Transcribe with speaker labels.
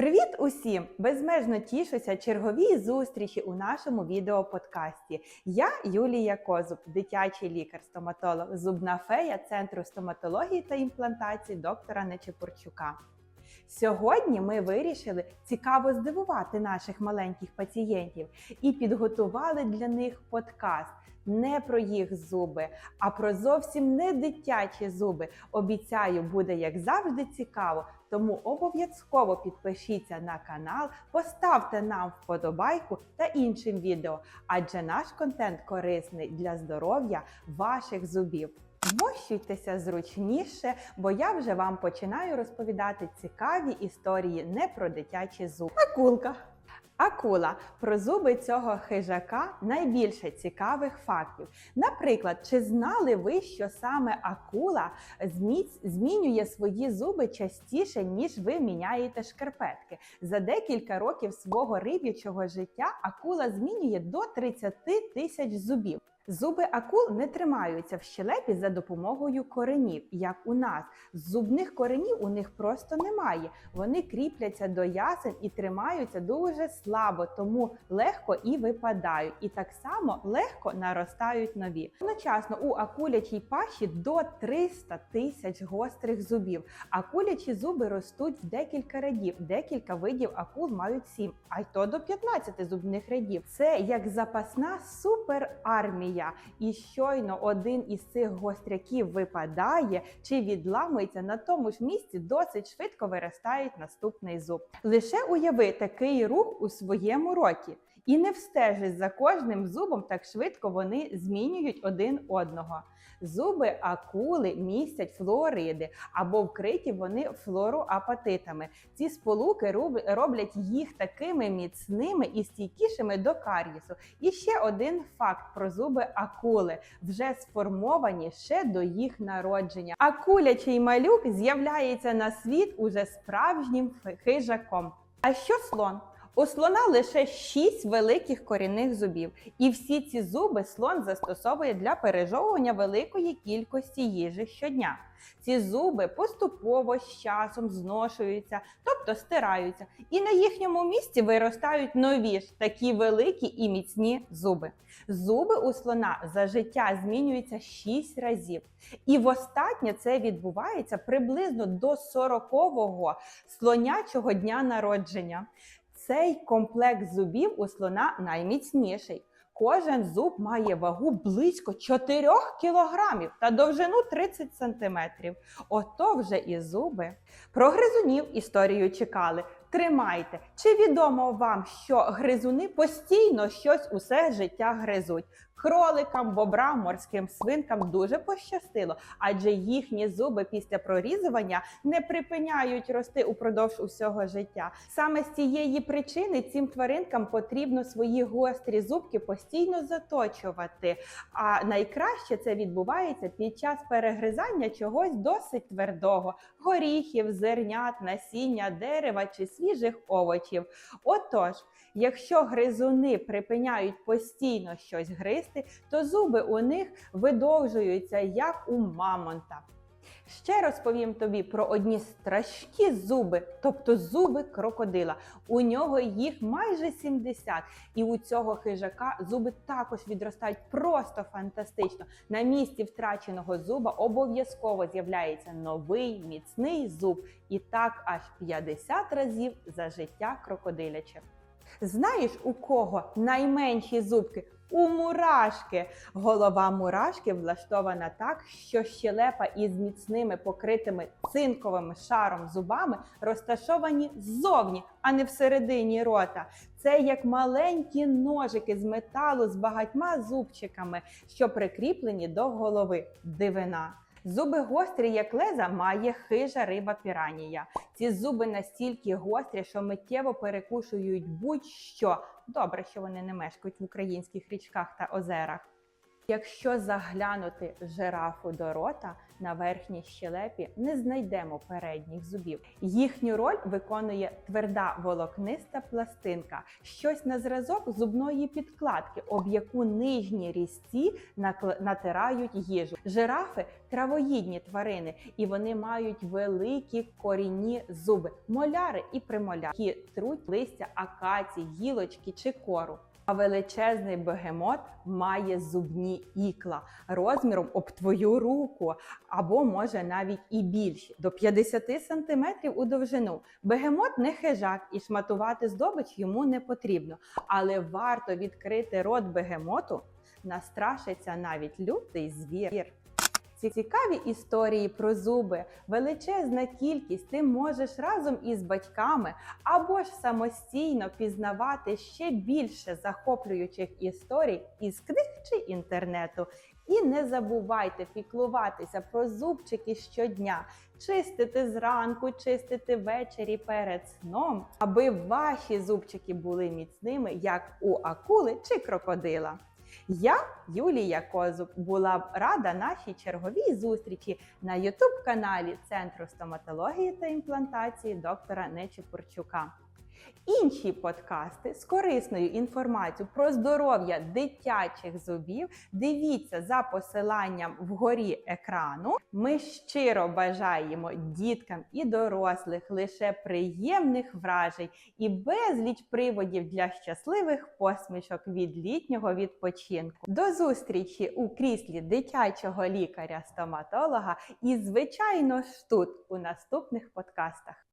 Speaker 1: Привіт усім! Безмежно тішуся черговій зустрічі у нашому відеоподкасті. Я Юлія Козуб, дитячий лікар-стоматолог, зубна фея Центру стоматології та імплантації доктора Нечепурчука. Сьогодні ми вирішили цікаво здивувати наших маленьких пацієнтів і підготували для них подкаст не про їх зуби, а про зовсім не дитячі зуби. Обіцяю, буде як завжди цікаво. Тому обов'язково підпишіться на канал, поставте нам вподобайку та іншим відео, адже наш контент корисний для здоров'я ваших зубів. Вмощуйтеся зручніше, бо я вже вам починаю розповідати цікаві історії не про дитячі зуби. Акулка. Акула про зуби цього хижака найбільше цікавих фактів. Наприклад, чи знали ви, що саме акула змінює свої зуби частіше, ніж ви міняєте шкарпетки? За декілька років свого риб'ячого життя акула змінює до 30 тисяч зубів. Зуби акул не тримаються в щелепі за допомогою коренів, як у нас. Зубних коренів у них просто немає. Вони кріпляться до ясен і тримаються дуже слабо, тому легко і випадають. І так само легко наростають нові. Одночасно у акулячій пащі до 300 тисяч гострих зубів. Акулячі зуби ростуть в декілька рядів. Декілька видів акул мають 7, а й то до 15 зубних рядів. Це як запасна суперармія. І щойно один із цих гостряків випадає чи відламується на тому ж місці, досить швидко виростає наступний зуб. Лише уяви такий рух у своєму роті. І не встежиш за кожним зубом, так швидко вони змінюють один одного. Зуби акули містять флуориди або вкриті вони флороапатитами. Ці сполуки роблять їх такими міцними і стійкішими до кар'єсу. І ще один факт про зуби акули вже сформовані ще до їх народження. Акулячий малюк з'являється на світ уже справжнім хижаком. А що слон? У слона лише 6 великих корінних зубів, і всі ці зуби слон застосовує для пережовування великої кількості їжі щодня. Ці зуби поступово з часом зношуються, тобто стираються, і на їхньому місці виростають нові ж такі великі і міцні зуби. Зуби у слона за життя змінюються 6 разів. І востаннє це відбувається приблизно до 40-го слонячого дня народження. Цей комплект зубів у слона найміцніший. Кожен зуб має вагу близько 4 кілограмів та довжину 30 сантиметрів. Ото вже і зуби. Про гризунів історію чекали. Тримайте. Чи відомо вам, що гризуни постійно щось усе життя гризуть? Кроликам, бобрам, морським свинкам дуже пощастило, адже їхні зуби після прорізування не припиняють рости упродовж усього життя. Саме з цієї причини цим тваринкам потрібно свої гострі зубки постійно заточувати. А найкраще це відбувається під час перегризання чогось досить твердого: горіхів, зернят, насіння, дерева чи свіжих овочів. Отож, якщо гризуни припиняють постійно щось гризти, то зуби у них видовжуються як у мамонта. Ще розповім тобі про одні страшні зуби, тобто зуби крокодила. У нього їх майже 70. І у цього хижака зуби також відростають просто фантастично. На місці втраченого зуба обов'язково з'являється новий міцний зуб. І так аж 50 разів за життя крокодиляче. Знаєш, у кого найменші зубки? У мурашки. Голова мурашки влаштована так, що щелепа із міцними покритими цинковим шаром зубами розташовані ззовні, а не всередині рота. Це як маленькі ножики з металу з багатьма зубчиками, що прикріплені до голови. Дивина. Зуби гострі, як леза, має хижа риба піранія. Ці зуби настільки гострі, що миттєво перекушують будь-що. Добре, що вони не мешкають в українських річках та озерах. Якщо заглянути жирафу до рота, на верхній щелепі не знайдемо передніх зубів. Їхню роль виконує тверда волокниста пластинка, щось на зразок зубної підкладки, об яку нижні різці натирають їжу. Жирафи травоїдні тварини, і вони мають великі корінні зуби, моляри і премоляри, які труть листя акацій, гілочки чи кору. Величезний бегемот має зубні ікла розміром об твою руку, або може навіть і більші до 50 см у довжину. Бегемот не хижак і шматувати здобич йому не потрібно, але варто відкрити рот бегемоту, настрашиться навіть лютий звір. Ці цікаві історії про зуби, величезна кількість. Ти можеш разом із батьками або ж самостійно пізнавати ще більше захоплюючих історій із книг чи інтернету. І не забувайте піклуватися про зубчики щодня, чистити зранку, чистити ввечері перед сном, аби ваші зубчики були міцними, як у акули чи крокодила. Я, Юлія Козуб, була б рада нашій черговій зустрічі на youtube каналі Центру стоматології та імплантації доктора Нечепурчука. Інші подкасти з корисною інформацією про здоров'я дитячих зубів дивіться за посиланням вгорі екрану. Ми щиро бажаємо діткам і дорослих лише приємних вражень і безліч приводів для щасливих посмішок від літнього відпочинку. До зустрічі у кріслі дитячого лікаря-стоматолога і, звичайно ж, тут у наступних подкастах.